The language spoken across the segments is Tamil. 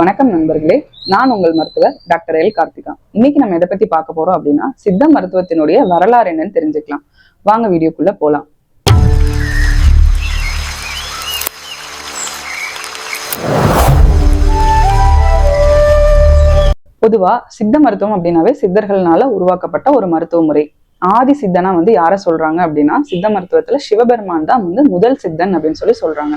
வணக்கம் நண்பர்களே. நான் உங்கள் மருத்துவர் டாக்டர் எல். கார்த்திகா. இன்னைக்கு நம்ம எதை பத்தி பார்க்க போறோம் அப்படின்னா சித்த மருத்துவத்தினுடைய வரலாறு என்னன்னு தெரிஞ்சுக்கலாம். வாங்க வீடியோக்குள்ள போலாம். பொதுவா சித்த மருத்துவம் அப்படின்னாவே சித்தர்கள்னால உருவாக்கப்பட்ட ஒரு மருத்துவ முறை. ஆதி சித்தனா வந்து யார சொல்றாங்க அப்படின்னா சித்த மருத்துவத்துல சிவபெருமான் தான் வந்து முதல் சித்தன் அப்படின்னு சொல்லி சொல்றாங்க.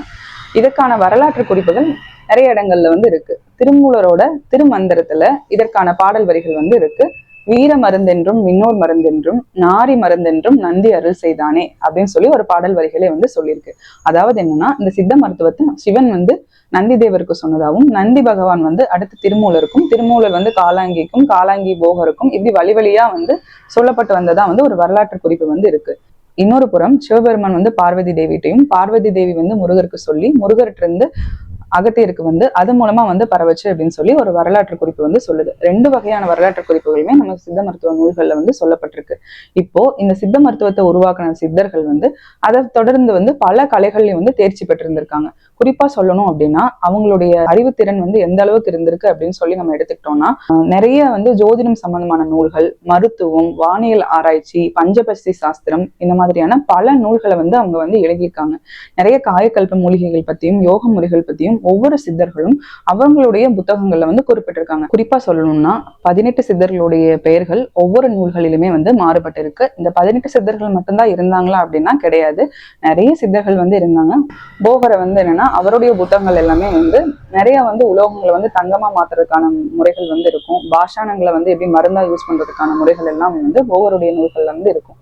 இதற்கான வரலாற்று குறிப்புகள் நிறைய இடங்கள்ல வந்து இருக்கு. திருமூலரோட திருமந்திரத்துல இதற்கான பாடல் வரிகள் வந்து இருக்கு. வீர மருந்தென்றும் மின்னோர் மருந்தென்றும் நாரி மருந்தென்றும் நந்தி அருள் செய்தானே அப்படின்னு சொல்லி ஒரு பாடல் வரிகளே வந்து சொல்லியிருக்கு. அதாவது என்னன்னா இந்த சித்த மருத்துவத்தை சிவன் வந்து நந்தி தேவருக்கு சொன்னதாகவும் நந்தி பகவான் வந்து அடுத்து திருமூலருக்கும் திருமூலர் வந்து காலாங்கிக்கும் காலாங்கி போகருக்கும் இப்படி வழி வழியா வந்து சொல்லப்பட்டு வந்ததா வந்து ஒரு வரலாற்று குறிப்பு வந்து இருக்கு. இன்னொரு புறம் சிவபெருமான் வந்து பார்வதி தேவிட்டையும் பார்வதி தேவி வந்து முருகருக்கு சொல்லி முருகர்கிட்ட இருந்து அகத்தியருக்கு வந்து அது மூலமா வந்து பரவச்சு அப்படின்னு சொல்லி ஒரு வரலாற்று குறிப்பு வந்து சொல்லுது. ரெண்டு வகையான வரலாற்று குறிப்புகளுமே நம்ம சித்த மருத்துவ நூல்கள்ல வந்து சொல்லப்பட்டிருக்கு. இப்போ இந்த சித்த மருத்துவத்தை உருவாக்கின சித்தர்கள் வந்து அதை தொடர்ந்து வந்து பல கலைகள்லயும் வந்து தேர்ச்சி பெற்றிருந்திருக்காங்க. குறிப்பா சொல்லணும் அப்படின்னா அவங்களுடைய அறிவுத்திறன் வந்து எந்த அளவுக்கு இருந்திருக்கு அப்படின்னு சொல்லி நம்ம எடுத்துக்கிட்டோம்னா நிறைய வந்து ஜோதிடம் சம்பந்தமான நூல்கள் மருத்துவம் வானியல் ஆராய்ச்சி பஞ்சபஸ்தி சாஸ்திரம் இந்த மாதிரியான பல நூல்களை வந்து அவங்க வந்து எழுதியிருக்காங்க. நிறைய காயக்கல்ப மூலிகைகள் பத்தியும் யோக முறைகள் பத்தியும் ஒவ்வொரு சித்தர்களும் அவங்களுடைய புத்தகங்கள்ல வந்து குறிப்பிட்டிருக்காங்க. குறிப்பா சொல்லணும்னா பதினெட்டு சித்தர்களுடைய பெயர்கள் ஒவ்வொரு நூல்களிலுமே வந்து மாறுபட்டு இருக்கு இந்த பதினெட்டு சித்தர்கள் மட்டும்தான் இருந்தாங்களா அப்படின்னா கிடையாது. நிறைய சித்தர்கள் வந்து இருந்தாங்க. போகரை வந்து என்னன்னா அவருடைய புத்தகங்கள் எல்லாமே வந்து நிறைய வந்து உலோகங்களை வந்து தங்கமா மாத்துறதுக்கான முறைகள் வந்து இருக்கும். பாஷானங்களை வந்து எப்படி மருந்தா யூஸ் பண்றதுக்கான முறைகள் எல்லாம் வந்து போகருடைய நூல்கள்ல வந்து இருக்கும்.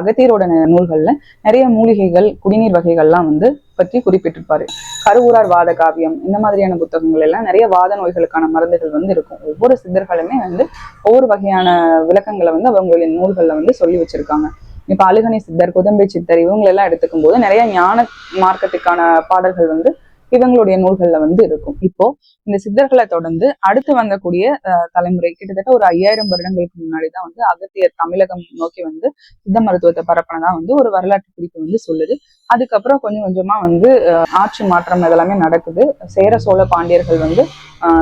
அகத்தியரோட நூல்கள்ல நிறைய மூலிகைகள் குடிநீர் வகைகள்லாம் வந்து பற்றி குறிப்பிட்டிருப்பாரு. கருவூரார் வாத காவியம் இந்த மாதிரியான புத்தகங்கள் எல்லாம் நிறைய வாத நோய்களுக்கான மருந்துகள் வந்து இருக்கும். ஒவ்வொரு சித்தர்களுமே வந்து ஒவ்வொரு வகையான விளக்கங்களை வந்து அவங்களுடைய நூல்களில் வந்து சொல்லி வச்சிருக்காங்க. இப்போ அழுகணை சித்தர் குதம்பை சித்தர் இவங்க எல்லாம் எடுத்துக்கும் போது நிறைய ஞான மார்க்கத்துக்கான பாடல்கள் வந்து இவங்களுடைய நூல்கள்ல வந்து இருக்கும். இப்போ இந்த சித்தர்களை தொடர்ந்து அடுத்து வந்தக்கூடிய அஹ், தலைமுறை கிட்டத்தட்ட ஒரு ஐயாயிரம் வருடங்களுக்கு முன்னாடி தான் வந்து அகத்தியர் தமிழகம் நோக்கி வந்து சித்த மருத்துவத்தை பரப்பினதா வந்து ஒரு வரலாற்று குறிப்பு வந்து சொல்லுது. அதுக்கப்புறம் கொஞ்சம் கொஞ்சமா வந்து ஆட்சி மாற்றம் இதெல்லாமே நடக்குது. சேர சோழ பாண்டியர்கள் வந்து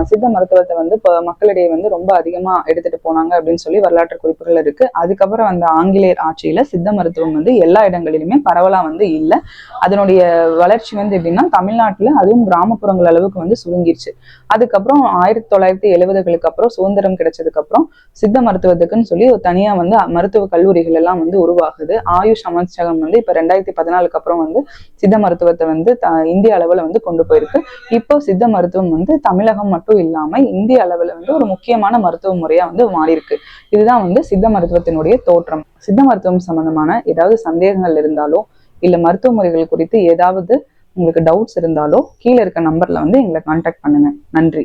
சித்த மருத்துவத்தை வந்து இப்போ மக்களிடையே வந்து ரொம்ப அதிகமா எடுத்துட்டு போனாங்க அப்படின்னு சொல்லி வரலாற்று குறிப்புகள் இருக்கு. அதுக்கப்புறம் அந்த ஆங்கிலேயர் ஆட்சியில சித்த மருத்துவம் வந்து எல்லா இடங்களிலுமே பரவலா வந்து இல்லை. அதனுடைய வளர்ச்சி வந்து எப்படின்னா தமிழ்நாட்டுல அதுவும் கிராமப்புறங்கள் அளவுக்கு வந்து சுருங்கிருச்சு. அதுக்கப்புறம் ஆயிரத்தி தொள்ளாயிரத்தி எழுபதுகளுக்கு அப்புறம் சுதந்திரம் கிடைச்சதுக்கு அப்புறம் சித்த மருத்துவத்துக்குன்னு சொல்லி ஒரு தனியா வந்து மருத்துவ கல்லூரிகள் எல்லாம் வந்து உருவாகுது. ஆயுஷ் அமைச்சகம் வந்து இப்ப ரெண்டாயிரத்தி பதினாலுக்கு அப்புறம் வந்து சித்த மருத்துவத்தை வந்து த- இந்திய அளவுல வந்து கொண்டு போயிருக்கு. இப்போ சித்த மருத்துவம் வந்து தமிழகம் மட்டும் இல்லாம இந்திய அளவுல வந்து ஒரு முக்கியமான மருத்துவ முறையா வந்து மாறி இருக்கு இதுதான் வந்து சித்த மருத்துவத்தினுடைய தோற்றம். சித்த மருத்துவம் சம்பந்தமான ஏதாவது சந்தேகங்கள் இருந்தாலோ இல்ல மருத்துவ முறைகள் குறித்து ஏதாவது உங்களுக்கு டவுட்ஸ் இருந்தாலோ கீழே இருக்க நம்பர்ல வந்து எங்களை காண்டாக்ட் பண்ணுங்க. நன்றி.